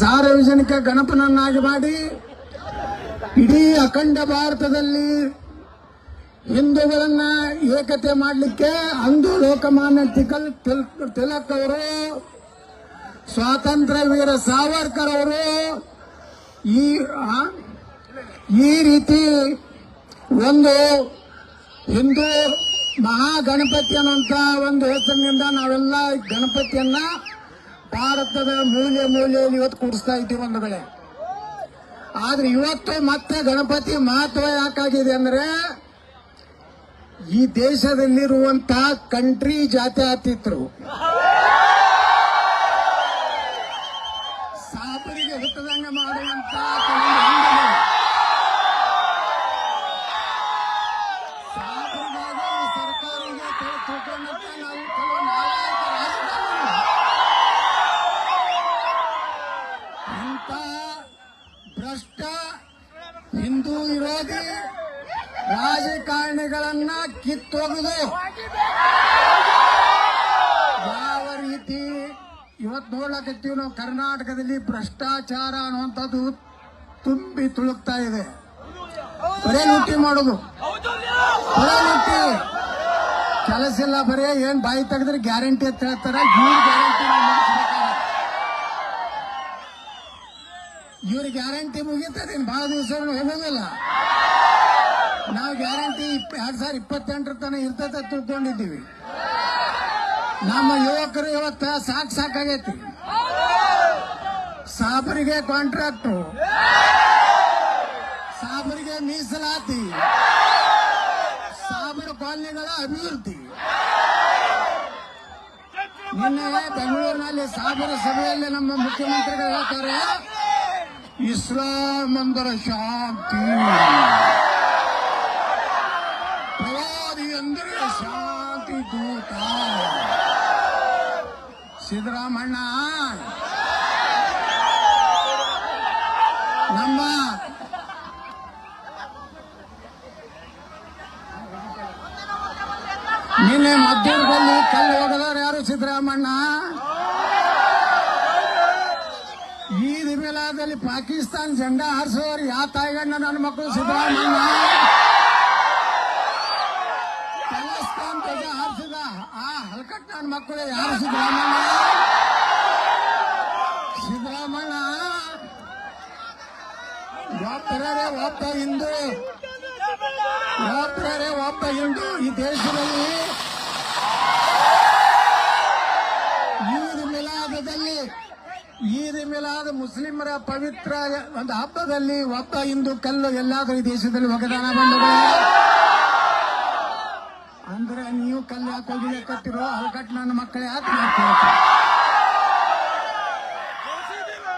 ಸಾರ್ವಜನಿಕ ಗಣಪನನ್ನಾಗಿ ಮಾಡಿ ಇಡೀ ಅಖಂಡ ಭಾರತದಲ್ಲಿ ಹಿಂದೂಗಳನ್ನ ಏಕತೆ ಮಾಡಲಿಕ್ಕೆ ಅಂದು ಲೋಕಮಾನ್ಯ ತಿಕಲ್ ತಿಲ್- ತಿಲಕ್ ಅವರು, ಸ್ವಾತಂತ್ರ್ಯ ವೀರ ಸಾವರ್ಕರ್ ಅವರು ಈ ಈ ರೀತಿ ಒಂದು ಹಿಂದೂ ಮಹಾಗಣಪತಿ ಅನ್ನುವಂತ ಒಂದು ಹೆಸರಿನಿಂದ ನಾವೆಲ್ಲ ಗಣಪತಿಯನ್ನ ಭಾರತದ ಮೂಲೆ ಮೂಲೆಯಲ್ಲಿ ಇವತ್ತು ಕೂಡಿಸ್ತಾ ಇದ್ದೀವಿ ಒಂದು ಬೆಳೆ ಆದ್ರೆ ಇವತ್ತು ಮತ್ತೆ ಗಣಪತಿ ಮಹತ್ವ ಯಾಕಾಗಿದೆ ಅಂದ್ರೆ, ಈ ದೇಶದಲ್ಲಿರುವಂತಹ ಕಂಟ್ರಿ ಜಾತಿ ಆತಿತ್ರು ಸಾಬರಿಗೆ ಹುಟ್ಟದಂಗ ಮಾಡುವಂತ ಕಿತ್ತೊಗೆದು ಯಾವ ರೀತಿ ಇವತ್ತು ನೋಡ್ಲಾಕತ್ತೀವಿ ನಾವು ಕರ್ನಾಟಕದಲ್ಲಿ ಭ್ರಷ್ಟಾಚಾರ ಅನ್ನುವಂಥದ್ದು ತುಂಬಿ ತುಳುಕ್ತಾ ಇದೆ. ಬರೇ ಲೂಟಿ ಮಾಡೋದು. ಬರೇ ಲೂಟಿ. ಕೆಲಸ ಇಲ್ಲ, ಬರೇ ಏನ್ ಬಾಯಿ ತೆಗೆದ್ರೆ ಗ್ಯಾರಂಟಿ ಅಂತ ಹೇಳ್ತಾರೆ. ಗ್ಯಾರಂಟಿ ಇವ್ರ ಗ್ಯಾರಂಟಿ ಮುಗಿತದೇನು? ಬಹಳ ದಿವಸ ಹೋಗೋದಿಲ್ಲ. ನಾವು ಗ್ಯಾರಂಟಿ ಎರಡ್ ಸಾವಿರ ಇಪ್ಪತ್ತೆಂಟರ ತನಕ ಇರ್ತದೆ ತಿಳ್ಕೊಂಡಿದ್ದೀವಿ. ನಮ್ಮ ಯುವಕರು ಇವತ್ತ ಸಾಕ್ ಸಾಕಾಗೈತಿ ಸಾಬರಿಗೆ ಕಾಂಟ್ರಾಕ್ಟು ಸಾಬರಿಗೆ ಮೀಸಲಾತಿ. ಸಾಬರ ಕಾಲನಿಗಳ ಅಭಿವೃದ್ಧಿ. ನಿನ್ನೆ ಬೆಂಗಳೂರಿನಲ್ಲಿ ಸಾಬರ ಸಭೆಯಲ್ಲಿ ನಮ್ಮ ಮುಖ್ಯಮಂತ್ರಿಗಳು ಹೇಳ್ತಾರೆ, ಇಸ್ಲಾಂ ಶಾಂತಿ. ಶಾಂತಿ ದೂತ. ಸಿದ್ದರಾಮಣ್ಣ. ನಮ್ಮ ನಿನ್ನೆ ಮಧ್ಯದಲ್ಲಿ ಕಲ್ಲು ಹೊಡೆದವ್ರು ಯಾರು ಸಿದ್ದರಾಮಣ್ಣ? ಈ ಮೇಲಾದಲ್ಲಿ ಪಾಕಿಸ್ತಾನ್ ಜಂಡ ಹಾರಿಸೋರು ಯಾ ತಾಯಿಗಣ್ಣ ನನ್ನ ಮಕ್ಕಳು ಸಿದ್ದರಾಮಣ್ಣ? ಪಾಕಿಸ್ತಾನ ಧ್ವಜ ಹಾರಿಸಿದ ಆ ಹಲ್ಕಟ್ ನನ್ನ ಮಕ್ಕಳು ಯಾರು ಸಿದ್ದರಾಮಣ್ಣ ಸಿದ್ದರಾಮಣ್ಣ ಒಬ್ಬರೇ ಒಬ್ಬ ಹಿಂದೂ. ಒಬ್ಬರೇ ಒಬ್ಬ ಹಿಂದೂ ಈ ದೇಶದಲ್ಲಿ. ಈದ್ ಮಿಲಾದದಲ್ಲಿ, ಈದ್ ಮಿಲಾದ ಮುಸ್ಲಿಮರ ಪವಿತ್ರ ಒಂದು ಹಬ್ಬದಲ್ಲಿ ಒಬ್ಬ ಹಿಂದೂ ಕಲ್ಲು ಎಲ್ಲಾದರೂ ಈ ದೇಶದಲ್ಲಿ ಒಗದಾನ ಬಂದಿದೆ ಅಂದ್ರೆ ನೀವು ಕಲ್ಲು ಯಾಕೆ ಹೋಗಿಕತ್ತಿರೋ ಹಲ್ಕಟ್ ನನ್ನ ಮಕ್ಕಳು ಯಾಕೆ ಮಾಡ್ತೀವಿ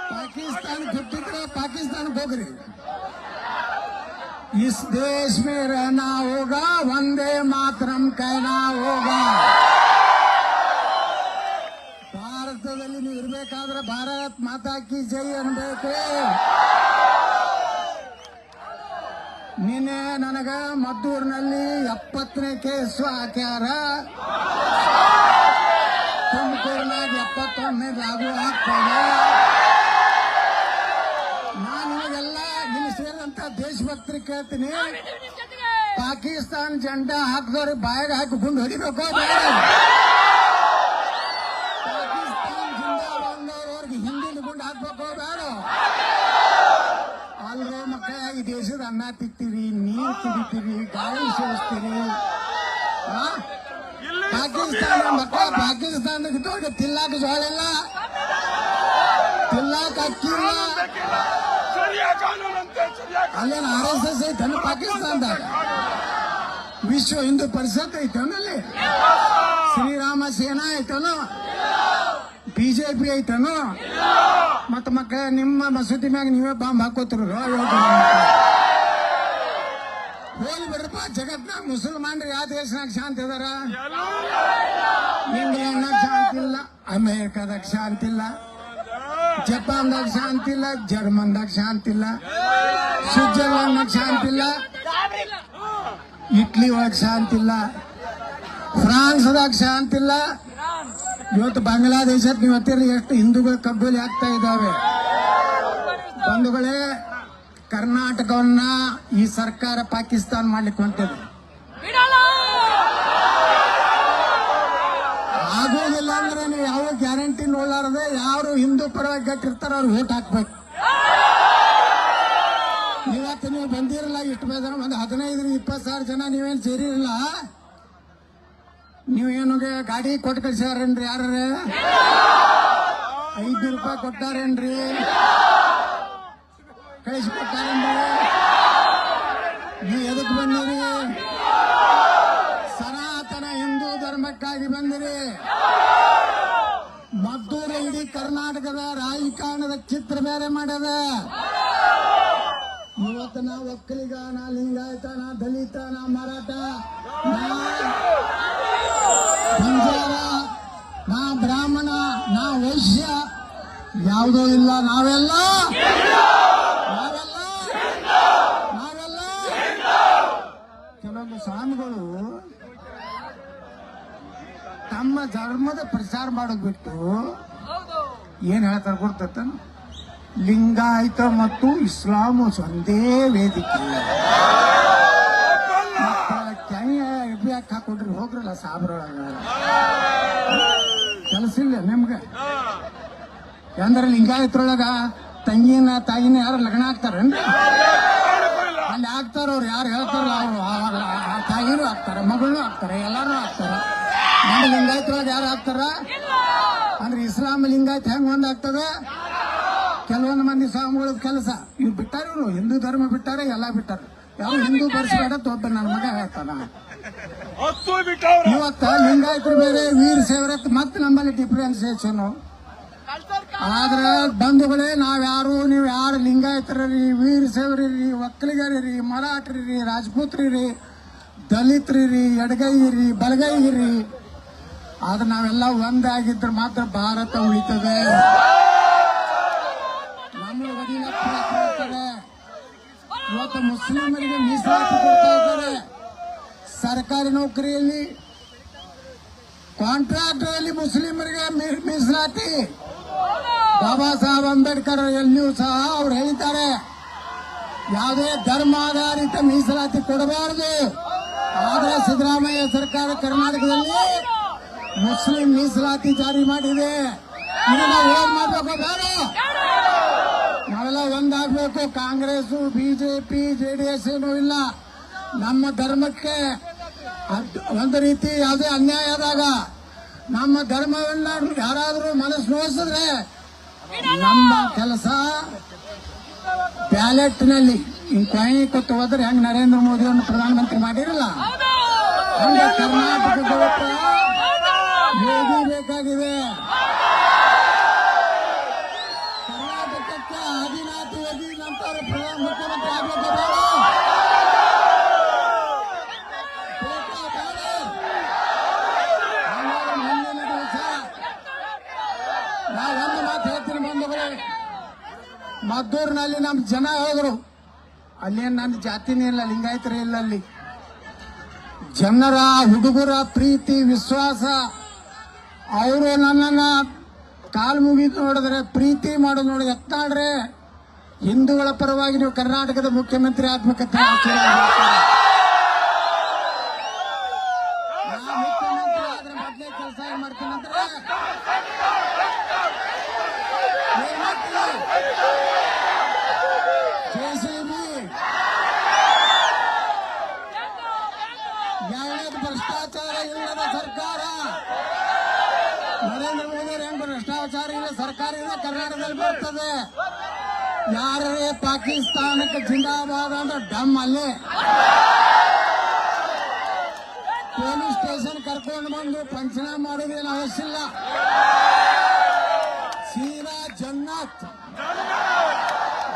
पाकिस्तान छुट्टी पाकिस्तान ಹೋಗ್ರಿ इस देश में रहना होगा वंदे मातरम कहना होगा ಭಾರತದಲ್ಲಿ ನೀವು ಇರ್ಬೇಕಾದ್ರೆ ಭಾರತ್ ಮಾತಾ ಕಿ ಜೈ ಅನ್ಬೇಕು ನಿನ್ನೆ ನನಗ ಮದ್ದೂರಿನಲ್ಲಿ ಎಪ್ಪತ್ತನೇ ಕೇಸು ಹಾಕ್ಯಾರ. ತುಮಕೂರಿನಾಗ ಎಪ್ಪತ್ತೊಂದನೇ ಲಾಗು ಆಗ್ತದ ನಾನು ಇವಾಗೆಲ್ಲ ಇಲ್ಲಿ ಸೇರಿದಂತ ದೇಶಭಕ್ತರಿಗೆ ಕೇಳ್ತೀನಿ. ಪಾಕಿಸ್ತಾನ ಜೆಂಡಾ ಹಾಕಿದವ್ರಿಗೆ ಬಾಯಿಗೆ ಹಾಕಿ ಗುಂಡು ಹೊಡಿಬೇಕು. ಬೇಡ ಪಾಕಿಸ್ತಾನ ಜೆಂಡಾ ಬಂದವ್ರಿಗೆ ಹಿಂದಿನ ಗುಂಡು ಹಾಕ್ಬೇಕು ಬೇಡ ಅಲ್ರೋ ಮಕ್ಕಳ ಈ ದೇಶದ ಅನ್ನ ತಿಂತೀರಿ, ನೀರು ಕುಡಿತೀರಿ, ಗಾಳಿ ಸೇರಿಸ್ತೀರಿ? ಪಾಕಿಸ್ತಾನ ಮಕ್ಕಳ ಪಾಕಿಸ್ತಾನಕ್ಕೆ ತಿಲ್ಲಾಕ ಜೋಳ ಇಲ್ಲ. ತಿಲ್ಲಾಕ ಅಕ್ಕಿ ಶರಿಯಾ ಅಲ್ಲೇನು ಆರ್ ಎಸ್ ಎಸ್ ಐತನ ಪಾಕಿಸ್ತಾನದಾಗ? ವಿಶ್ವ ಹಿಂದೂ ಪರಿಷತ್ ಐತನಲ್ಲಿ ಶ್ರೀರಾಮ ಸೇನಾ ಐತನು ಬಿಜೆಪಿ ಐತನು ಮತ್ತ ಮಕ್ಕಳ ನಿಮ್ಮ ಮಸೂತಿ ಮ್ಯಾಗ ನೀವೇ ಬಾಂಬ್ ಹಾಕೋತಿರು ಹೋಗಿ ಬರಪ್ಪ ಜಗತ್ನಾಗ ಮುಸಲ್ಮಾನ್ರು ಯಾವ ದೇಶನಾಗ ಶಾಂತಿ ಅದಾರ? ಇಂಗ್ಲೆಂಡ್ನಾಗ ಶಾಂತಿ ಇಲ್ಲ ಅಮೇರಿಕಾದಾಗ ಶಾಂತಿ ಇಲ್ಲ ಜಪಾನ್ದಾಗ ಶಾಂತಿ ಇಲ್ಲ ಜರ್ಮನ್ದಾಗ ಶಾಂತಿ ಇಲ್ಲ ಸ್ವಿಟ್ಜರ್ಲೆಂಡ್ನಾಗ ಶಾಂತಿ ಇಲ್ಲ ಇಟ್ಲಿ ಒಳಗೆ ಶಾಂತಿ ಇಲ್ಲ ಫ್ರಾನ್ಸ್ದಾಗ ಶಾಂತಿ ಇಲ್ಲ. ಇವತ್ತು ಬಾಂಗ್ಲಾದೇಶಕ್ಕೆ ನೀವು ಹತ್ತಿರ ಎಷ್ಟು ಹಿಂದೂಗಳು ಕಬ್ಬಲಿ ಆಗ್ತಾ ಇದ್ದಾವೆ. ಬಂಧುಗಳೇ ಕರ್ನಾಟಕವನ್ನ ಈ ಸರ್ಕಾರ ಪಾಕಿಸ್ತಾನ ಮಾಡ್ಲಿಕ್ಕೆ ಹೊಂಟಿದೆ. ಆಗೋದಿಲ್ಲ ಅಂದ್ರೆ ನೀವು ಯಾವ ಗ್ಯಾರಂಟಿ ನೋಡ್ಲಾರದೆ ಯಾರು ಹಿಂದೂ ಪರವಾಗಿ ಗಟ್ಟಿರ್ತಾರ ಅವ್ರು ಓಟ್ ಹಾಕ್ಬೇಕು. ಇವತ್ತು ನೀವು ಬಂದಿರಲ್ಲ ಇಷ್ಟು ಜನ ಒಂದು ಹದಿನೈದು ಇಪ್ಪತ್ತು ಸಾವಿರ ಜನ ನೀವೇನು ಸೇರಿರಲ್ಲ? ನೀವೇನು ಗಾಡಿ ಕೊಟ್ಟು ಕಳ್ಸ್ಯಾರೇನ್ರಿ ಯಾರ ಐದು ರೂಪಾಯಿ ಕೊಟ್ಟಾರೇನ್ರಿ? ಕಳಿಸಿ ಕೊಟ್ಟಾರೇನ್ರಿ ನೀವು ಎದಕ್ಕೆ ಬಂದಿರಿ? ಸನಾತನ ಹಿಂದೂ ಧರ್ಮಕ್ಕಾಗಿ ಬಂದಿರಿ. ಮದ್ದೂರು ಇಡೀ ಕರ್ನಾಟಕದ ರಾಜಕಾರಣದ ಚಿತ್ರ ಬೇರೆ ಮಾಡ್ಯದ ಇವತ್ತು ನಾ ಒಕ್ಕಲಿಗ ನಾ ಲಿಂಗಾಯತ ನಾ ದಲಿತ ನಾ ಮರಾಠ, ನಾ ಬಂಜಾರ, ನಾ ಬ್ರಾಹ್ಮಣ, ನಾ ವೈಶ್ಯ, ಯಾವುದೂ ಇಲ್ಲ, ನಾವೆಲ್ಲ ನಾವೆಲ್ಲ ಕೆಲವೊಂದು ಸ್ವಾಮಿಗಳು ತಮ್ಮ ಧರ್ಮದ ಪ್ರಚಾರ ಮಾಡೋದ್ ಬಿಟ್ಟು ಏನ್ ಹೇಳ್ತಾರೆ ಗೊತ್ತತ್ತ ಲಿಂಗಾಯತ ಮತ್ತು ಇಸ್ಲಾಂ ಒಂದೇ ವೇದಿಕೆ. ಯಾಕೆ ಹಾಕೊಂಡ್ರಿ ಹೋಗ್ರಲ್ಲ ಸಾಬ್ರೊಳಗ. ಕೆಲಸ ಇಲ್ಲ ನಿಮ್ಗೆ? ಅಂದ್ರೆ ಲಿಂಗಾಯತ್ರೊಳಗ ತಂಗಿನ ತಾಯಿನ ಯಾರು ಲಗ್ನ ಆಗ್ತಾರೇನ್ರಿ? ಅಲ್ಲಿ ಆಗ್ತಾರ ಅವ್ರು ಯಾರು ಹೇಳ್ತಾರಲ್ಲ ಅವರು? ಆಗ್ತಾರೆ ಮಗಳು ಆಗ್ತಾರೆ ಎಲ್ಲಾರು ಆಗ್ತಾರ. ನಮ್ಮ ಯಾರು ಆಗ್ತಾರ? ಅಂದ್ರೆ ಇಸ್ಲಾಂ ಲಿಂಗಾಯತ್ ಹೆಂಗ್ ಒಂದಾಗ್ತದ ಆಗ್ತದ? ಕೆಲವೊಂದು ಮಂದಿ ಸ್ವಾಮಿಗಳ ಕೆಲಸ. ಇವ್ರು ಬಿಟ್ಟಾರ ಇವ್ರು ಹಿಂದೂ ಧರ್ಮ ಬಿಟ್ಟಾರೆ ಎಲ್ಲ ಬಿಟ್ಟಾರ. ಯಾವ ಹಿಂದೂ ಬರ್ಸ್ಬೇಡ ತೊಬ್ಬ ನನ್ನ ಮಗ ಹೇಳ್ತಾನ. ಇವತ್ತ ಲಿಂಗಾಯತರು ಬೇರೆ ವೀರ ಸೇವರತ್ ಮತ್ತೆ ನಮ್ಮಲ್ಲಿ ಡಿಫ್ರೆನ್ಸಿಯೇಷನ್ ಆದ್ರ ಬಂಧುಗಳೇ ನಾವ್ಯಾರು ನೀವು ಯಾರು ಲಿಂಗಾಯತರೀ ವೀರ ಸೇವರಿ ಒಕ್ಕಲಿಗರಿ ಮರಾಠರಿ ರಾಜಪೂತ್ರಿ ದಲಿತರಿ ಎಡಗೈರಿ ಬಲಗೈರಿ ಆದ್ರೆ ನಾವೆಲ್ಲ ಒಂದಾಗಿದ್ರೆ ಮಾತ್ರ ಭಾರತ ಉಳಿತದೆ. ಇವತ್ತು ಮುಸ್ಲಿಮರಿಗೆ ಮೀಸಲಾತಿ ಕೊಡ್ತಾ ಇದ್ದಾರೆ. ಸರ್ಕಾರಿ ನೌಕರಿಯಲ್ಲಿ ಕಾಂಟ್ರಾಕ್ಟರ್ ಅಲ್ಲಿ ಮುಸ್ಲಿಮರಿಗೆ ಮೀಸಲಾತಿ. ಬಾಬಾ ಸಾಹೇಬ್ ಅಂಬೇಡ್ಕರ್ ಎಲ್ಲಿಯೂ ಸಹ ಅವ್ರು ಹೇಳಿದ್ದಾರೆ. ಯಾವುದೇ ಧರ್ಮಾಧಾರಿತ ಮೀಸಲಾತಿ ಕೊಡಬಾರದು. ಆದ್ರೆ ಸಿದ್ದರಾಮಯ್ಯ ಸರ್ಕಾರ ಕರ್ನಾಟಕದಲ್ಲಿ ಮುಸ್ಲಿಂ ಮೀಸಲಾತಿ ಜಾರಿ ಮಾಡಿದೆ. ಮಾಡ್ಬೇಕು ಬೇಡ. ನಾವೆಲ್ಲ ಒಂದಾಗಬೇಕು. ಕಾಂಗ್ರೆಸ್ ಬಿಜೆಪಿ, ಜೆಡಿಎಸ್ ಏನೂ ಇಲ್ಲ. ನಮ್ಮ ಧರ್ಮಕ್ಕೆ ಒಂದು ರೀತಿ ಯಾವುದೇ ಅನ್ಯಾಯ ಆದಾಗ ನಮ್ಮ ಧರ್ಮವನ್ನ ಯಾರಾದರೂ ಮನಸ್ಸು ನೋಯಿಸಿದ್ರೆ ನಮ್ಮ ಕೆಲಸ ಬ್ಯಾಲೆಟ್ನಲ್ಲಿ ಹಿಂಗ್ ಕೊನೆ ಕೊಟ್ಟು ಹೋದ್ರೆ ಹೆಂಗ್ ನರೇಂದ್ರ ಮೋದಿ ಅವ್ರನ್ನ ಪ್ರಧಾನಮಂತ್ರಿ ಮಾಡಿರಲ್ಲ? ಹಂಗೆ ಕರ್ನಾಟಕದ ಯೋಗಿ ಬೇಕಾಗಿದೆ? ಮದ್ದೂರಿನಲ್ಲಿ ನಮ್ಮ ಜನ ಹೋದ್ರು. ಅಲ್ಲೇನ್ ನನ್ನ ಜಾತಿನೇ ಇಲ್ಲ, ಲಿಂಗಾಯತರೇ ಇಲ್ಲ ಅಲ್ಲಿ. ಜನರ, ಹುಡುಗರ ಪ್ರೀತಿ, ವಿಶ್ವಾಸ. ಅವರು ನನ್ನನ್ನ ಕಾಲು ಮುಗಿದು ನೋಡಿದ್ರೆ, ಪ್ರೀತಿ ಮಾಡೋದು ನೋಡಿ ಎತ್ತಾಡ್ರೆ. ಹಿಂದೂಗಳ ಪರವಾಗಿ ನೀವು ಕರ್ನಾಟಕದ ಮುಖ್ಯಮಂತ್ರಿ ಆಗ್ಬೇಕಂತ ಆಶೀರ್ವಾದ ಮಾಡ್ತಾರೆ. ನಾ ಮುಖ್ಯಮಂತ್ರಿ ಆದ್ರೆ ಮೊದ್ಲೇ ಕೆಲಸ ಏನ್ ಮಾಡ್ತೀನಿ ಅಂದ್ರೆ ಏನ್ ಮಾಡ್ತೀನಿ ಜೆಸಿಬಿ ಎರಡನೇದು ಭ್ರಷ್ಟಾಚಾರ ಇಲ್ಲದ ಸರ್ಕಾರ ನರೇಂದ್ರ ಮೋದಿ ಹೆಂಗ್ ಭ್ರಷ್ಟಾಚಾರ ಇಲ್ಲ ಸರ್ಕಾರ ಇಲ್ಲ ಕರ್ನಾಟಕದಲ್ಲಿ ಬರ್ತದೆ ಯಾರೇ ಪಾಕಿಸ್ತಾನಕ್ಕೆ ಜಿಂದಾಬಾದ್ ಅಂದ್ರೆ ಡಮ್ ಅಲ್ಲೇ. ಪೊಲೀಸ್ ಸ್ಟೇಷನ್ ಕರ್ಕೊಂಡು ಬಂದು ಪಂಚನಾಮ ಮಾಡೋದೇನು ಅವಶ್ಯ ಇಲ್ಲ ಸೀರಾ ಜನ್ನತ್.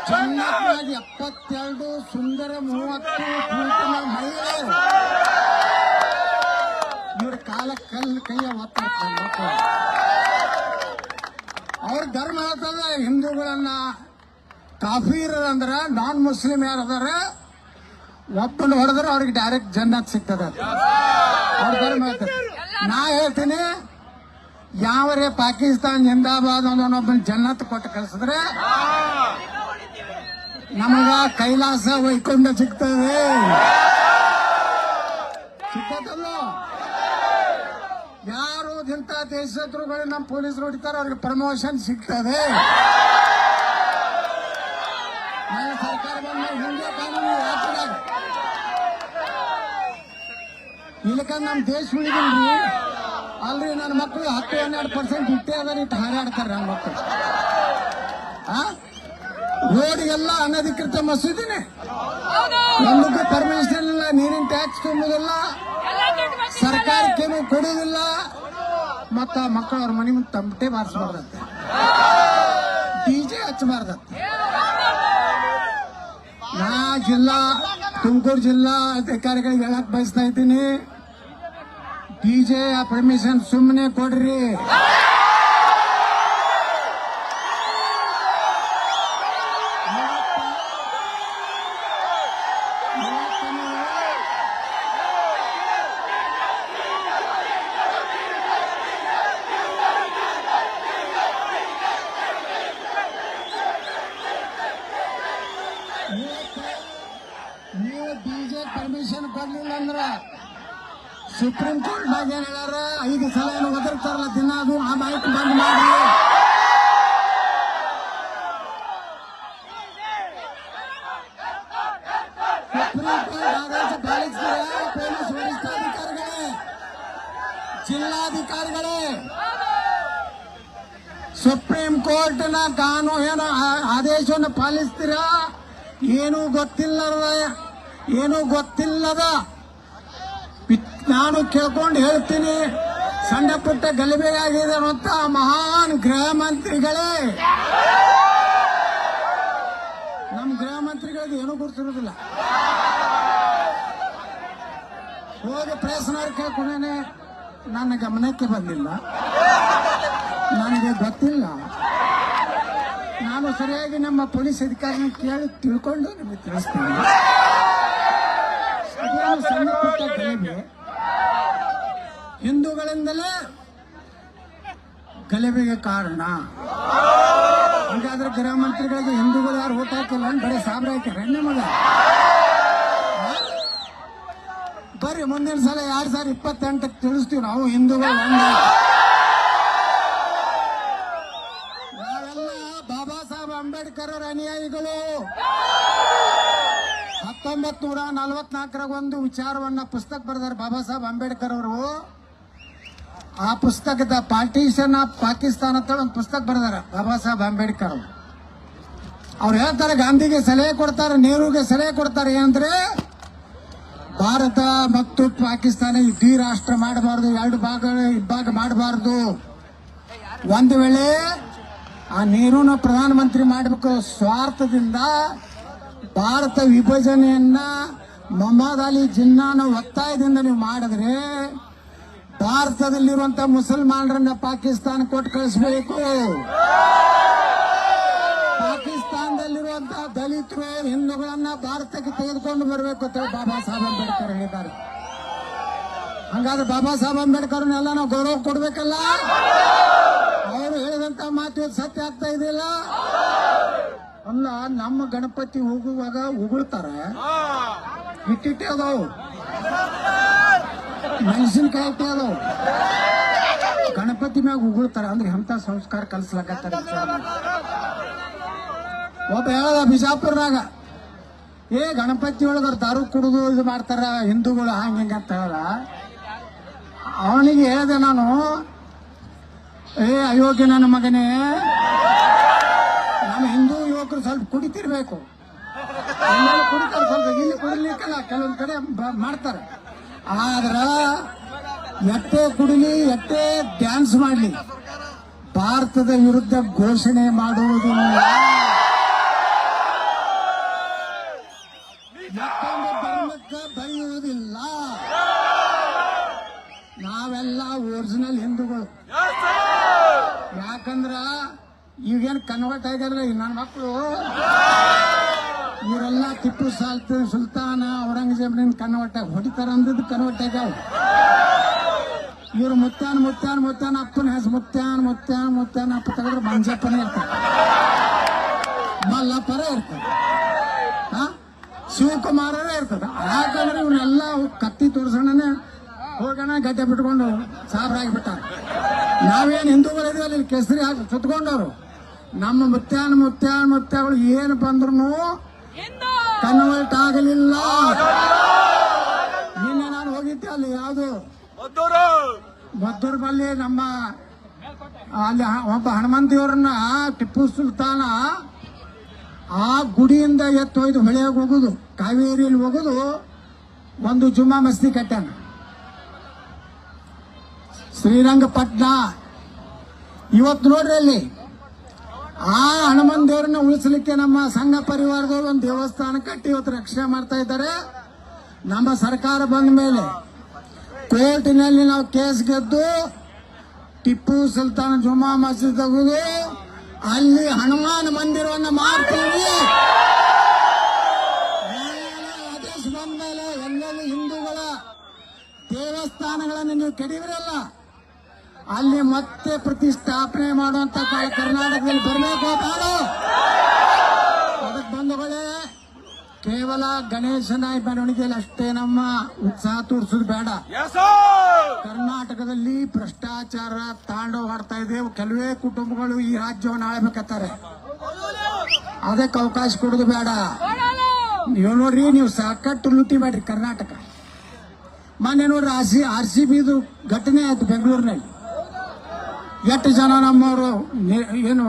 ಜನ್ನತ್ನಾಗ ಎಪ್ಪತ್ತೆರಡು ಸುಂದರ ಮೂವತ್ತು ಮಹಿಳೆಯರು ಇವ್ರ ಕಾಲ ಕಲ್ಲು ಕೈಯ ಒತ್ತಾಡ್ತಾರೆ ಅವ್ರ ಧರ್ಮ ಹೇಳ್ತದೆ ಹಿಂದೂಗಳನ್ನ ಕಾಫೀರ್ ಅಂದ್ರ ನಾನ್ ಮುಸ್ಲಿಂ ಯಾರು ಅದಾರ ಒಬ್ಬನ ಹೊಡೆದ್ರೆ ಅವ್ರಿಗೆ ಡೈರೆಕ್ಟ್ ಜನ್ನತ್ ಸಿಗ್ತದೆ. ನಾ ಹೇಳ್ತೀನಿ ಯಾವರೇ ಪಾಕಿಸ್ತಾನ್ ಜಿಂದಾಬಾದ್ ಅನ್ನೋನೊಬ್ಬನ ಜನ್ನತ್ ಕೊಟ್ಟು ಕಳ್ಸಿದ್ರೆ, ನಮಗ ಕೈಲಾಸ ವೈಕುಂಠ ಸಿಗ್ತದೆ. ಸಿಗ್ತದಲ್ಲ? ಯಾರು ಇಂಥ ದೇಶದ್ರುಗಳು ನಮ್ಮ ಪೊಲೀಸರು ಹೊಡಿತಾರೆ ಅವ್ರಿಗೆ ಪ್ರಮೋಷನ್ ಸಿಗ್ತದೆ. ನಮ್ಮ ಸರ್ಕಾರ ಹಿಂದೆ ಕಾನೂನು ಇಲ್ಲಕ ನಮ್ಮ ದೇಶ ಉಳಿದಿಲ್ರಿ. ಅಲ್ರಿ ನನ್ನ ಮಕ್ಕಳು ಹತ್ತು ಹನ್ನೆರಡು ಪರ್ಸೆಂಟ್ ಇಟ್ಟೇ ಅದ ಇಟ್ಟು ಹಾರಾಡ್ತಾರೆ ನನ್ನ ಮಕ್ಕಳು ಆ? ರೋಡ್ಗೆಲ್ಲ ಅನಧಿಕೃತ ಮಸೂದಿನೇ. ನಮ್ಗೆ ಪರ್ಮಿಷನ್ ಇಲ್ಲ, ನೀರಿನ ಟ್ಯಾಕ್ಸ್ ತುಂಬುದಿಲ್ಲ. ಸರ್ಕಾರಕ್ಕೇನು ಕೊಡುವುದಿಲ್ಲ ಮತ್ತ ಮಕ್ಕಳು ಅವ್ರ ಮನೆ ಮುಂದೆ ತಮಟೆ ಬಾರಿಸಬಾರ್ದಂತೆ. ಡಿಜೆ ಹಚ್ಚಬಾರ್ದಂತೆ. ನಾ ಜಿಲ್ಲಾ ತುಮಕೂರು ಜಿಲ್ಲಾ ಅಧಿಕಾರಿಗಳಿಗೆ ಹೇಳಕ್ ಬಯಸ್ತಾ ಇದ್ದೀನಿ. ಡಿಜೆ ಪರ್ಮಿಷನ್ ಸುಮ್ಮನೆ ಕೊಡ್ರಿ. ಸುಪ್ರೀಂ ಕೋರ್ಟ್ ನಾಗ ಏನ್ ಹೇಳ್ಯಾರ? ಐದು ಸಲ ಏನು ಒದರ್ತಾರಲ್ಲ, ದಿನ ಅದು, ಆ ಮಾಹಿತಿ ಬಂದ್ ಮಾಡಿ ಸುಪ್ರೀಂ ಕೋರ್ಟ್ ಆದೇಶ ಪಾಲಿಸಿದ್ರೆ ಪೊಲೀಸ್ ವರಿಷ್ಠಾಧಿಕಾರಿಗಳೇ ಜಿಲ್ಲಾಧಿಕಾರಿಗಳೇ, ಸುಪ್ರೀಂ ಕೋರ್ಟ್ನ ನ ಆ- ಆದೇಶವನ್ನು ಪಾಲಿಸ್ತೀರಾ? ಏನೂ ಗೊತ್ತಿಲ್ಲದ ಏನೂ ಗೊತ್ತಿಲ್ಲದ. ನಾನು ಕೇಳ್ಕೊಂಡು ಹೇಳ್ತೀನಿ. ಸಣ್ಣ ಪುಟ್ಟ ಅನ್ನುವಂತ ಮಹಾನ್ ಗೃಹ ಮಂತ್ರಿಗಳೇ. ನಮ್ಮ ಗೃಹ ಮಂತ್ರಿಗಳಿಗೆ ಏನು ಗೊತ್ತಿರೋದಿಲ್ಲ ಹೋಗಿ ಪ್ರೆಸ್ನವ್ರು ಕೇಳ್ಕೊಂಡೇನೆ ನನ್ನ ಗಮನಕ್ಕೆ ಬಂದಿಲ್ಲ. ನನಗೆ ಗೊತ್ತಿಲ್ಲ. ನಾನು ಸರಿಯಾಗಿ ನಮ್ಮ ಪೊಲೀಸ್ ಅಧಿಕಾರಿನ ಕೇಳಿ ತಿಳ್ಕೊಂಡು ನಿಮಗೆ ತಿಳಿಸ್ತೀನಿ. ಸಣ್ಣ ಪುಟ್ಟ ಗಲಭೆ ಹಿಂದೂಗಳಿಂದಲೇ ಗಲಭೆಗೆ ಕಾರಣ. ಹಾಗಾದ್ರೆ ಗೃಹ ಮಂತ್ರಿಗಳಿಗೆ ಹಿಂದೂಗಳು ಯಾರು ಓಟ್ ಹಾಕಿಲ್ಲ ಬರೀ ಸಾಬ್ರ ಹಾಕ್ಯಾರ. ನಿಮಗ ಬರ್ರಿ, ಮುಂದಿನ ಸಲ ಎರಡ್ ಸಾವಿರದ ಇಪ್ಪತ್ತೆಂಟಕ್ಕೆ ತಿಳಿಸ್ತೀವಿ ನಾವು ಹಿಂದೂಗಳು ಒಂದು. ನಾವೆಲ್ಲ ಬಾಬಾ ಸಾಹೇಬ್ ಅಂಬೇಡ್ಕರ್ ಅವರ ಅನುಯಾಯಿಗಳು. ಹತ್ತೊಂಬತ್ ನೂರ ನಲ್ವತ್ನಾಲ್ಕರಾಗ ಒಂದು ವಿಚಾರವನ್ನ ಪುಸ್ತಕ ಬರೆದಾರೆ ಬಾಬಾ ಸಾಹೇಬ್ ಅಂಬೇಡ್ಕರ್ ಅವರು. ಆ ಪುಸ್ತಕದ ಪಾರ್ಟಿಷನ್ ಆಫ್ ಪಾಕಿಸ್ತಾನ ಅಂತ ಒಂದು ಪುಸ್ತಕ ಬರೆದಾರ ಬಾಬಾ ಸಾಹೇಬ್ ಅಂಬೇಡ್ಕರ್ ಅವರು. ಅವ್ರು ಹೇಳ್ತಾರೆ, ಗಾಂಧಿಗೆ ಸಲಹೆ ಕೊಡ್ತಾರೆ, ನೆಹರುಗೆ ಸಲಹೆ ಕೊಡ್ತಾರೆ, ಏನಂದ್ರೆ ಭಾರತ ಮತ್ತು ಪಾಕಿಸ್ತಾನ ಇಡೀ ರಾಷ್ಟ್ರ ಮಾಡಬಾರದು, ಎರಡು ಭಾಗ, ಇಬ್ಬಾಗ ಮಾಡಬಾರದು. ಒಂದು ವೇಳೆ ಆ ನೆಹರೂನ ಪ್ರಧಾನಮಂತ್ರಿ ಮಾಡಬೇಕು ಸ್ವಾರ್ಥದಿಂದ ಭಾರತ ವಿಭಜನೆಯನ್ನ ಮೊಹಮ್ಮದ್ ಅಲಿ ಜಿನ್ನಾನ ಒತ್ತಾಯದಿಂದ ನೀವು ಮಾಡಿದ್ರೆ ಭಾರತದಲ್ಲಿರುವಂತ ಮುಸಲ್ಮಾನರನ್ನ ಪಾಕಿಸ್ತಾನ ಕೊಟ್ಟು ಕಳಿಸ್ಬೇಕು. ಪಾಕಿಸ್ತಾನದಲ್ಲಿರುವಂತ ದಲಿತರು, ಹಿಂದೂಗಳನ್ನ ಭಾರತಕ್ಕೆ ತೆಗೆದುಕೊಂಡು ಬರಬೇಕು ಅಂತ ಬಾಬಾ ಸಾಹೇಬ್ ಅಂಬೇಡ್ಕರ್ ಹೇಳಿದ್ದಾರೆ. ಹಂಗಾದ್ರೆ ಬಾಬಾ ಸಾಹೇಬ್ ಅಂಬೇಡ್ಕರ್ನೆಲ್ಲ ನಾವು ಗೌರವ ಕೊಡ್ಬೇಕಲ್ಲ? ಅವರು ಹೇಳಿದಂತ ಮಾತು ಸತ್ಯ ಆಗ್ತಾ ಇದೆಯಲ್ಲ? ಅಲ್ಲ, ನಮ್ಮ ಗಣಪತಿ ಹೋಗುವಾಗ ಉಗುಳ್ತಾರೆ. ಇಟ್ಟಿಟ್ಟೆ ಅದಾವು. ಇಟ್ಟೆ ಅದಾವು. ಗಣಪತಿ ಮ್ಯಾಗ ಉಗುಳ್ತಾರ, ಅಂದ್ರೆ ಎಂತ ಸಂಸ್ಕಾರ ಕಲಿಸ್ಲಾಕತ್ತಾರ ಒಬ್ಬ ಹೇಳದ ಬಿಜಾಪುರ್ನಾಗ, ಏ, ಗಣಪತಿ ಒಳಗ ದಾರು ಕುಡಿದು ಇದು ಮಾಡ್ತಾರ, ಹಿಂದೂಗಳು ಹಂಗ ಹಿಂಗ ಅಂತ ಹೇಳ. ಅವನಿಗೆ ಹೇಳಿದೆ ನಾನು, ಏ, ಅಯೋಗ್ಯ ನನ್ನ ಮಗನೇ, ನಮ್ಮ ಹಿಂದೂ ಯುವಕರು ಸ್ವಲ್ಪ ಕುಡಿತಿರ್ಬೇಕು. ಕುಡಿತಾರೆ ಸ್ವಲ್ಪ ಇಲ್ಲಿ ಕುಡಿಲಿಕ್ಕೆಲ್ಲ ಕೆಲವೊಂದು ಕಡೆ ಮಾಡ್ತಾರೆ. ಆದ್ರ ಎಟ್ಟೆ ಕುಡಿಲಿ ಎಟ್ಟೆ ಡ್ಯಾನ್ಸ್ ಮಾಡಲಿ. ಭಾರತದ ವಿರುದ್ಧ ಘೋಷಣೆ ಮಾಡುವುದಿಲ್ಲ ಮತ್ತೊಂದು ಧರ್ಮಕ್ಕೆ ಬರೆಯುವುದಿಲ್ಲ ನಾವೆಲ್ಲ ಒರಿಜಿನಲ್ ಹಿಂದೂಗಳು ಯಾಕಂದ್ರ ಈಗೇನು ಕನ್ವರ್ಟ್ ಆಗ್ಯಾರ ನನ್ನ ಮಕ್ಕಳು ಇವರೆಲ್ಲ ಟಿಪ್ಪು ಸಾಲ್ತು ಸುಲ್ತಾನ ಔರಂಗಜೇಬನ ಕನ್ವರ್ಟ್ ಆಗಿ ಹೊಡಿತಾರ ಅಂದಿದ್ದು ಕನ್ವರ್ಟ್ ಆಗ್ಯಾವ ಇವ್ರು ಮುತ್ತಾನ್ ಮುತ್ತಾನ್ ಮುತ್ತಾನ್ ಅಪ್ಪನ ಹೆಸರು ಮುತ್ತಾನ್ ಮುತ್ತಾನ್ ಮುತ್ತಾನ್ ಅಪ್ಪ ತಗೊಂಡ್ರೆ ಮಂಜಪ್ಪನೇ ಇರ್ತಾರೆ. ಮಲ್ಲಪ್ಪರೇ ಇರ್ತಾರೆ. ಶಿವಕುಮಾರರೇ ಇರ್ತದೆ ಯಾಕಂದ್ರೆ ಇವನ್ನೆಲ್ಲ ಕತ್ತಿ ತೋರ್ಸೋಣನೆ ಹೋಗೋಣ ಗಡ್ಡೆ ಬಿಟ್ಕೊಂಡು ಸಾಬ್ರಾಗಿ ಬಿಟ್ಟಾರ. ನಾವೇನು ಹಿಂದೂಗಳಿದ್ವಿ ಅಲ್ಲಿ ಕೆಸರಿ ಹಾಕಿ ಸುತ್ಕೊಂಡವ್ರು? ನಮ್ಮ ಮುತ್ಯಾನ ಮುತ್ಯಾನ ಮುತ್ಯಗಳು ಏನು ಬಂದ್ರು ಕನ್ವರ್ಟ್ ಆಗಲಿಲ್ಲ. ನಿನ್ನೆ ನಾನು ಹೋಗಿದ್ದೆ ಅಲ್ಲಿ ಯಾವುದು? ಮದ್ದೂರು. ಬಲ್ಲಿ ನಮ್ಮ ಅಲ್ಲಿ ಒಬ್ಬ ಹನುಮಂತಿಯವರನ್ನ ಟಿಪ್ಪು ಸುಲ್ತಾನ ಆ ಗುಡಿಯಿಂದ ಎತ್ತು ಒಯ್ದು ಹೊಳೆಯಾಗ ಹೋಗುದು ಕಾವೇರಿಯಲ್ಲಿ ಹೋಗುದು ಒಂದು ಜುಮ್ಮಾ ಮಸ್ತಿ ಕಟ್ಟಾನ ಶ್ರೀರಂಗಪಟ್ಟಣ ಇವತ್ತು ನೋಡ್ರಿ ಅಲ್ಲಿ ಆ ಹನುಮನ್ ದೇವರನ್ನ ಉಳಿಸಲಿಕ್ಕೆ ನಮ್ಮ ಸಂಘ ಪರಿವಾರದವರು ಒಂದು ದೇವಸ್ಥಾನ ಕಟ್ಟಿ ಇವತ್ತು ರಕ್ಷಣೆ ಮಾಡ್ತಾ ಇದ್ದಾರೆ. ನಮ್ಮ ಸರ್ಕಾರ ಬಂದ ಮೇಲೆ ಕೋರ್ಟಿನಲ್ಲಿ ನಾವು ಕೇಸ್ ಗೆದ್ದು ಟಿಪ್ಪು ಸುಲ್ತಾನ್ ಜುಮಾ ಮಸೀದ್ ತೆಗೆದು ಅಲ್ಲಿ ಹನುಮಾನ್ ಮಂದಿರವನ್ನು ಮಾಡ್ತೀವಿ ಆದೇಶ ಬಂದ ಮೇಲೆ ಎಲ್ಲೆಲ್ಲಿ ಹಿಂದೂಗಳ ದೇವಸ್ಥಾನಗಳನ್ನು ನೀವು ಕೆಡಿವಿರಲ್ಲ ಅಲ್ಲಿ ಮತ್ತೆ ಪ್ರತಿಷ್ಠಾಪನೆ ಮಾಡುವಂತ ಕಾಲ ಕರ್ನಾಟಕದಲ್ಲಿ ಬರಬೇಕು ಬೇಡ ಅದಕ್ಕೆ ಬಂಧುಗಳೇ ಕೇವಲ ಗಣೇಶನ ಮೆರವಣಿಗೆಯಲ್ಲಿ ಅಷ್ಟೇ ನಮ್ಮ ಉತ್ಸಾಹ ತೋರಿಸೋದು ಬೇಡ. ಕರ್ನಾಟಕದಲ್ಲಿ ಭ್ರಷ್ಟಾಚಾರ ತಾಂಡವಾಡ್ತಾ ಇದೆ. ಕೆಲವೇ ಕುಟುಂಬಗಳು ಈ ರಾಜ್ಯವನ್ನು ಆಳ್ಬೇಕತ್ತಾರೆ ಅದಕ್ಕೆ ಅವಕಾಶ ಕೊಡೋದು ಬೇಡ. ನೀವು ನೋಡ್ರಿ ನೀವು ಸಾಕಟ್ಟು ಲೂಟಿ ಮಾಡ್ರಿ ಕರ್ನಾಟಕ. ಮೊನ್ನೆ ನೋಡ್ರಿ ಆರ್ ಸಿ ಆರ್ ಸಿ ಬಿದು ಘಟನೆ ಆಯ್ತು ಬೆಂಗಳೂರಿನಲ್ಲಿ. ಎಷ್ಟು ಜನ ನಮ್ಮವರು? ಏನು,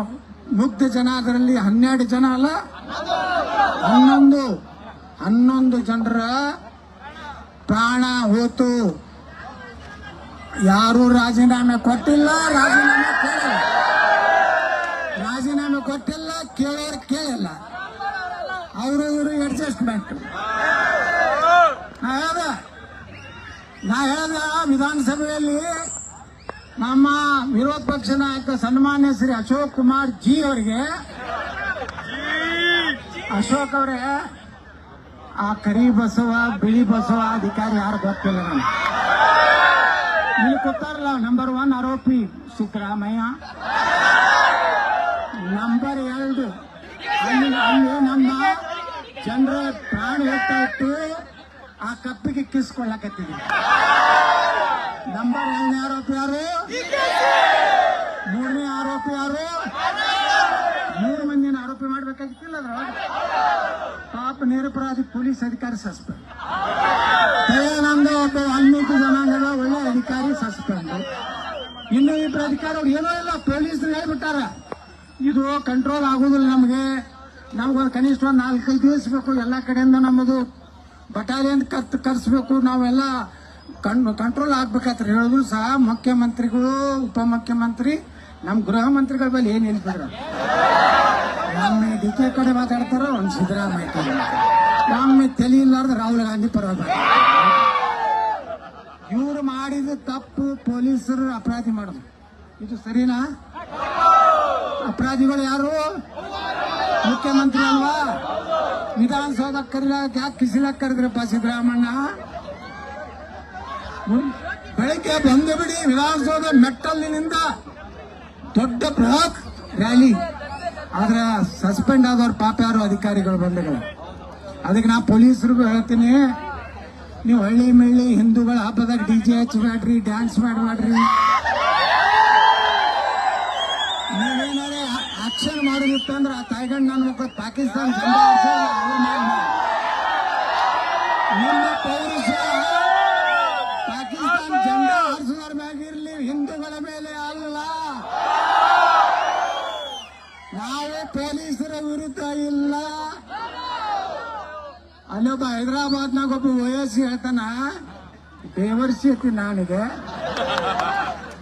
ಮುಗ್ಧ ಜನ ಅದರಲ್ಲಿ ಹನ್ನೆರಡು ಜನ ಅಲ್ಲ? ಹನ್ನೊಂದು. ಹನ್ನೊಂದು ಜನರ ಪ್ರಾಣ ಹೋತು. ಯಾರು ರಾಜೀನಾಮೆ ಕೊಟ್ಟಿಲ್ಲ, ರಾಜೀನಾಮೆ ಕೇಳಿಲ್ಲ. ರಾಜೀನಾಮೆ ಕೊಟ್ಟಿಲ್ಲ, ಕೇಳೋರು ಕೇಳಿಲ್ಲ. ಅವರು ಇವರು ಅಡ್ಜಸ್ಟ್ಮೆಂಟ್ ನಾ ಹೇಳ್ದ ನಾ ಹೇಳ್ದ ವಿಧಾನಸಭೆಯಲ್ಲಿ ನಮ್ಮ ವಿರೋಧ ಪಕ್ಷ ನಾಯಕ ಸನ್ಮಾನ್ಯ ಶ್ರೀ ಅಶೋಕ್ ಕುಮಾರ್ ಜಿ ಅವರಿಗೆ, ಅಶೋಕ್ ಅವರೇ, ಆ ಕರಿ ಬಸವ, ಬಿಳಿ ಬಸವ ಅಧಿಕಾರಿ ಯಾರು ಗೊತ್ತಿಲ್ಲ ನಾನು ಇಲ್ಲಿ ಕೂತಾರಲ್ಲ ನಂಬರ್ ಒನ್ ಆರೋಪಿ ಸಿದ್ದರಾಮಯ್ಯ. ನಂಬರ್ ಎರಡು, ಅಲ್ಲಿ ಅಲ್ಲಿ ನಮ್ಮ ಜನರ ಪ್ರಾಣ ಹೋಗ್ತಾ ಇತ್ತು ಆ ಕಪ್ಪಿಗೆ ಕಿಸ್ಕೊಳ್ಳಕತ್ತಿದ್ವಿ ನಂಬರ್ ಎರಡನೇ ಆರೋಪಿ ಯಾರು ಮೂರನೇ ಆರೋಪಿ ಯಾರು ಮೂರು ಮಂದಿನ ಆರೋಪಿ ಮಾಡ್ಬೇಕಾಗಿತ್ತಿಲ್ಲ ಅದ್ರೊಳಗೆ ಪಾಪ ನಿರಪರಾಧಿ ಪೊಲೀಸ್ ಅಧಿಕಾರಿ ಸಸ್ಪೆಂಡ್. ದಯಾನಂದ ಒಬ್ಬ ವಾಲ್ಮೀಕಿ ಜನಾಂಗದ ಒಳ್ಳೆ ಅಧಿಕಾರಿ ಸಸ್ಪೆಂಡ್. ಇನ್ನು ಇಬ್ಬರು ಅಧಿಕಾರಿ ಅವ್ರು ಏನೋ ಇಲ್ಲ ಪೊಲೀಸರು ಹೇಳ್ಬಿಟ್ಟಾರ. ಇದು ಕಂಟ್ರೋಲ್ ಆಗೋದಿಲ್ಲ ನಮಗೆ. ನಮ್ಗೊಂದು ಕನಿಷ್ಠ ನಾಲ್ಕೈದು ದಿವಸ ಬೇಕು ಎಲ್ಲ ಕಡೆಯಿಂದ ನಮ್ಮದು. ಬಟಾಲಿಯನ್ ಕತ್ ಕರ್ಸ್ಬೇಕು, ನಾವೆಲ್ಲ ಕಣ್ ಕಂಟ್ರೋಲ್ ಆಗ್ಬೇಕಾದ್ರೆ ಹೇಳಿದ್ರು ಸಹ ಮುಖ್ಯಮಂತ್ರಿಗಳು, ಉಪಮುಖ್ಯಮಂತ್ರಿ ನಮ್ಮ ಗೃಹ ಮಂತ್ರಿಗಳ ಮೇಲೆ ಏನು ಹೇಳ್ಬಿಡ್ರ ಒಮ್ಮೆ ಡಿ ಕೆ ಕಡೆ ಮಾತಾಡ್ತಾರ ಒಂದು ಸಿದ್ದರಾಮಯ್ಯ ಕಡೆ. ಒಮ್ಮೆ ತಲೆ ಇಲ್ಲಾರ್ದ ರಾಹುಲ್ ಗಾಂಧಿ ಪರವಾಗಿ ಇವ್ರು ಮಾಡಿದ ತಪ್ಪು ಪೊಲೀಸರು ಅಪರಾಧಿ ಮಾಡೋದು. ಇದು ಸರಿನಾ? ಅಪರಾಧಿಗಳು ಯಾರು? ಮುಖ್ಯಮಂತ್ರಿ ಅಲ್ವಾ? ವಿಧಾನಸೌಧ ಕರೀಲಾಕ ಯಾಕೆ ಕಿಸಿಲಾಕ ಕರೆದ್ರಪ್ಪ ಸಿದ್ದರಾಮಣ್ಣ? ಬೆಳಗ್ಗೆ ಬಂದು ಬಿಡಿ, ವಿಧಾನಸೌಧ ಮೆಟ್ಟಲಿನಿಂದ ದೊಡ್ಡ ಬೃಹತ್ ರ್ಯಾಲಿ. ಆದ್ರೆ ಸಸ್ಪೆಂಡ್ ಆದವ್ರ ಪಾಪ ಯಾರು ಅಧಿಕಾರಿಗಳು ಬಂದಗಳು ಅದಕ್ಕೆ ನಾ ಪೊಲೀಸರಿಗೂ ಹೇಳ್ತೀನಿ, ನೀವು ಹಳ್ಳಿ ಮಳ್ಳಿ ಹಿಂದೂಗಳ ಹಬ್ಬದಾಗ ಡಿ ಜೆ ಹಚ್ಚಬೇಡ್ರಿ ಡ್ಯಾನ್ಸ್ ಮಾಡಬೇಡ್ರಿ ನೀವೇನಾರೇ ಆಕ್ಷನ್ ಮಾಡೋದಿತ್ತಂದ್ರೆ ಆ ತಾಯ್ಗಂಡ್ ನನ್ನ ಮಕ್ಕಳು ಪಾಕಿಸ್ತಾನ. ನಿಮ್ಮ ಪೌರುಷ ವಿರುದ್ಧ ಇಲ್ಲ. ಅಲ್ಲೊಬ್ಬ ಹೈದರಾಬಾದ್ನಾಗ ಒಬ್ಬ ವಯಸ್ಸು ಹೇಳ್ತಾನ ಐತಿ ನಾನಿಗೆ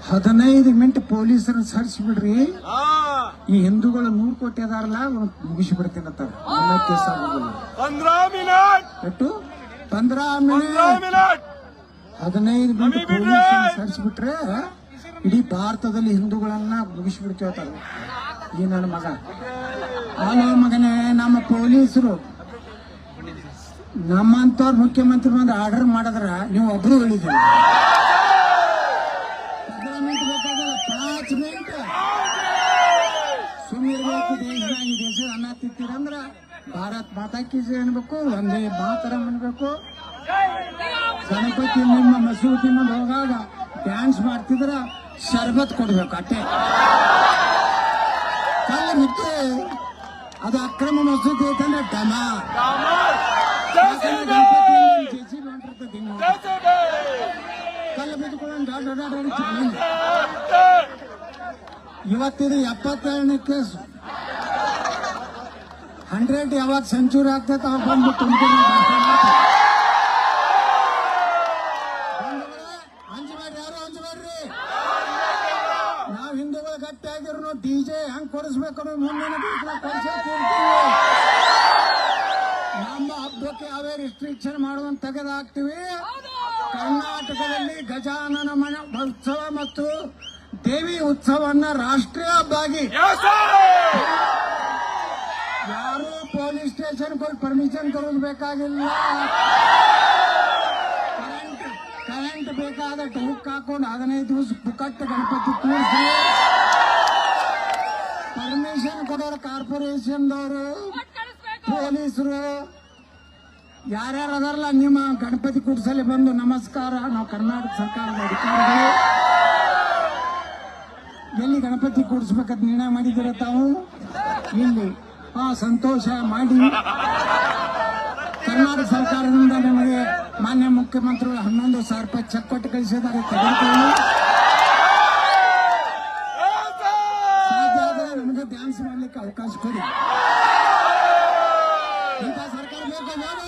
ಹದಿನೈದು ಮಿನಿಟ್ ಪೊಲೀಸರನ್ನ ಸರ್ಚ್ ಬಿಡ್ರಿ ಹಾ. ಈ ಹಿಂದೂಗಳು ನೂರು ಕೋಟಿ ಅದಾರಲ್ಲ ಮುಗಿಸಿ ಬಿಡ್ತೀನಿ ಅಂತ ಕೇಸ್ ಆಗೋದಿಲ್ಲ. ಪಂದ್ರ ಮಿನಿಟ್. ಎಷ್ಟು ಪಂದ್ರ ಪಂದ್ರ ಮಿನಿಟ್. ಮಿನಿಟ್ ಹದಿನೈದು ಮಿನಿಟ್. ಪೊಲೀಸರನ್ನ ಬಿಟ್ರೆ ಇಡೀ ಭಾರತದಲ್ಲಿ ಹಿಂದೂಗಳನ್ನ ಮುಗಿಸ್ಬಿಡ್ತೇವತ್ತಾರ ಈ ನನ್ನ ಮಗ. ಹಲೋ ಮಗನೇ, ನಮ್ಮ ಪೊಲೀಸರು. ನಮ್ಮಂತವ್ರು ಮುಖ್ಯಮಂತ್ರಿ ಬಂದು ಆರ್ಡರ್ ಮಾಡಿದ್ರ ನೀವು ಒಬ್ರು ಹೇಳಿದ್ರಿ ತಿತ್ತಿ ಭಾರತ್ ಮಾತಾ ಕಿ ಜೈ ಅನ್ಬೇಕು, ಒಂದೇ ಮಾತರ ಅನ್ಬೇಕು. ಗಣಪತಿ ನಿಮ್ಮ ಮಸೂತಿ ಮುಂದೆ ಹೋಗಾಗ ಡ್ಯಾನ್ಸ್ ಮಾಡ್ತಿದ್ರ ಶರ್ಬತ್ ಕೊಡ್ಬೇಕು ಅಟ್ಟೆ. ಕಲ್ಲು ಅದು ಅಕ್ರಮ ಮಸೂತಿ ಐತಂದ್ರೆ ಡಮ ಗಣಪತಿ ಜೆಸಿ ಮಾಡಿರ್ತದೆ ಕಲ್ಲು ಬಿದ್ದುಕೊಂಡು ಡಾಡ್ ಡಾಡ್ ಡಾಡ್ ಅಂತ ಚೆಲ್ಲಿಲ್ಲ. ಇವತ್ತಿದು ಎಪ್ಪತ್ತೇಳನೇ ಕೇಸು ಹಂಡ್ರೆಡ್ ಯಾವಾಗ ಸೆಂಚುರಿ ಆಗ್ತೈತೆ ಅವಾಗ ಬಂದು ತುಮಕೂರು ಅಂಜಬೇಡ್ರಿ ಯಾರು ಅಂಜಬೇಡ್ರಿ ನಾವು ಹಿಂದೂಗಳು ಗಟ್ಟಿ ಆಗಿರೋ ಡಿಜೆ ಹೆಂಗ್ ಕೊಡಿಸ್ಬೇಕು ಅನ್ನೋ ಮುಂದಿನ ದಿವಸ ಕೊಡಿಸೇ ತೀರ್ತೀವಿ ನಮ್ಮ ಹಬ್ಬಕ್ಕೆ ಯಾವೇ ರಿಸ್ಟ್ರಿಕ್ಷನ್ ತೆಗೆದಾಕ್ತಿವಿ ಕರ್ನಾಟಕದಲ್ಲಿ ಗಜಾನನ ಮನ ಉತ್ಸವ ಮತ್ತು ದೇವಿ ಉತ್ಸವನ್ನ ರಾಷ್ಟ್ರೀಯ ಹಬ್ಬವಾಗಿ ಯಾರು ಪೊಲೀಸ್ ಸ್ಟೇಷನ್ ಹೋಗಿ ಪರ್ಮಿಷನ್ ತರೋದು ಬೇಕಾಗಿಲ್ಲ. ಕರೆಂಟ್ ಕರೆಂಟ್ ಬೇಕಾದ ಹುಕ್ ಹಾಕೊಂಡು ಹದಿನೈದು ದಿವಸ ಪುಕಟ್ ಗಣಪತಿ ಕೂರಿಸಿ ಪರ್ಮಿಷನ್ ಕೊಡೋರು ಕಾರ್ಪೊರೇಷನ್ದವರು ಪೊಲೀಸರು ಯಾರ್ಯಾರು ಅದಾರಲ್ಲ, ನಿಮ್ಮ ಗಣಪತಿ ಕೂರ್ಸಲಿ ಬಂದು ನಮಸ್ಕಾರ, ನಾವು ಕರ್ನಾಟಕ ಸರ್ಕಾರದ ಅಧಿಕಾರಿಗಳು. ಎಲ್ಲಿ ಗಣಪತಿ ಕೂಡಿಸ್ಬೇಕಂತ ನಿರ್ಣಯ ಮಾಡಿದ್ದೀರ ತಾವು? ಇಲ್ಲಿ. ಆ, ಸಂತೋಷ, ಮಾಡಿ. ಕರ್ನಾಟಕ ಸರ್ಕಾರದಿಂದ ನಿಮಗೆ ಮಾನ್ಯ ಮುಖ್ಯಮಂತ್ರಿಗಳು ಹನ್ನೊಂದು ಸಾವಿರ ರೂಪಾಯಿ ಚೆಕ್ ಕೊಟ್ಟು ಕಳಿಸಿದ್ದಾರೆ, ತೆಗೆದುಕೊಳ್ಳಿ ಸಾಧ್ಯ ಆದರೆ ನಮಗೆ ಡ್ಯಾನ್ಸ್ ಮಾಡ್ಲಿಕ್ಕೆ ಅವಕಾಶ ಕೊಡಿ ಇಂಥ ಸರ್ಕಾರ ಬೇಕು ಬೇಡ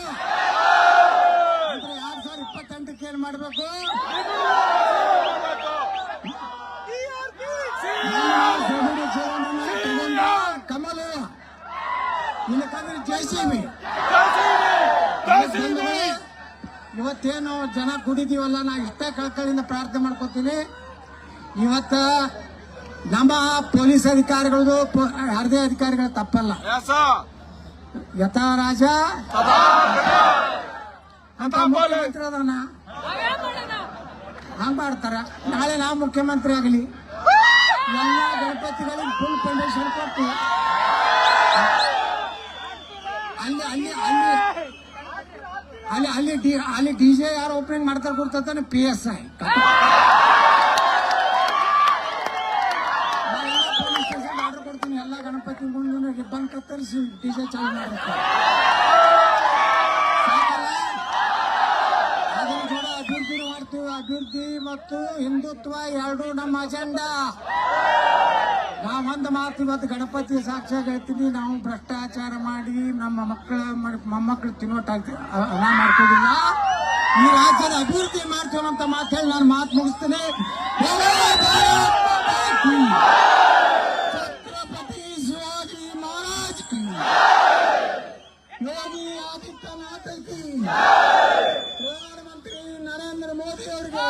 ಅಂದ್ರೆ ಎರಡ್ ಸಾವಿರದ ಇಪ್ಪತ್ತೆಂಟಕ್ಕೆ ಏನ್ ಮಾಡ್ಬೇಕು ಸೋದರಿ ಸೇವನನ್ನ ತಗೊಂಡ ಕಮಲ ಇವತ್ತೇನು ಜನ ಕುಡಿದೀವಲ್ಲ ನಾ ಇಷ್ಟೇ ಕಳ್ಕಳಿಂದ ಪ್ರಾರ್ಥನೆ ಮಾಡ್ಕೋತೀನಿ. ಇವತ್ತ ನಮ್ಮ ಪೊಲೀಸ್ ಅಧಿಕಾರಿಗಳದು ಯಾರದೇ ಅಧಿಕಾರಿಗಳ ತಪ್ಪಲ್ಲ. ಯಥಾ ರಾಜ. ಅಂತ ಮುಖ್ಯಮಂತ್ರಿ ಅದನ್ನ ಹಂಗ್ ಮಾಡ್ತಾರ. ನಾಳೆ ನಾವು ಮುಖ್ಯಮಂತ್ರಿ ಆಗಲಿ. ಎಲ್ಲ ಗಣಪತಿಗಳಿಗೆ ಫುಲ್ ಪರ್ಮಿಷನ್ ಕೊಟ್ಟು ಅಲ್ಲಿ ಅಲ್ಲಿ ಅಲ್ಲಿ. ಅಲ್ಲಿ ಅಲ್ಲಿ ಡಿ ಅಲ್ಲಿ ಡಿ ಜೆ ಯಾರು ಓಪನಿಂಗ್ ಮಾಡ್ತಾರೆ ಕೊಡ್ತಾನೆ P S I police station order ಕೊಡ್ತೀನಿ. ಎಲ್ಲ ಗಣಪತಿ ಮುಂದೆ ರಿಬ್ಬನ್ ಕತ್ತರಿಸಿ ಡಿ ಜೆ ಚಾಲು ಮಾಡ್ತಾರೆ ಸಾಕಲ್ಲ? ಅದ್ರ ಕೂಡ ಅಭಿವೃದ್ಧಿ ಮಾಡ್ತೀವಿ. ಅಭಿವೃದ್ಧಿ ಮತ್ತು ಹಿಂದುತ್ವ ಎರಡು ನಮ್ಮ ಅಜೆಂಡಾ ನಾವೊಂದು ಮಾತು ಇವತ್ತು ಗಣಪತಿ ಸಾಕ್ಷಿಯಾಗಿ ಹೇಳ್ತೀನಿ. ನಾವು ಭ್ರಷ್ಟಾಚಾರ ಮಾಡಿ ನಮ್ಮ ಮಕ್ಕಳ ಮೊಮ್ಮಕ್ಕಳು ತಿನ್ನೋಟ ಅನ್ನ ಮಾಡ್ಕೋದಿಲ್ಲ ಈ ರಾಜ್ಯದ ಅಭಿವೃದ್ಧಿ ಮಾಡ್ತೇವೆ ಅಂತ ಮಾತು ಹೇಳಿ ನಾನು ಮಾತು ಮುಗಿಸ್ತೇನೆ. ಛತ್ರಪತಿ ಶಿವಾಜಿ ಮಹಾರಾಜ್ ಯೋಗಿ ಆದಿತ್ಯನಾಥ್ ಪ್ರಧಾನಮಂತ್ರಿ ನರೇಂದ್ರ ಮೋದಿ ಅವರಿಗೆ.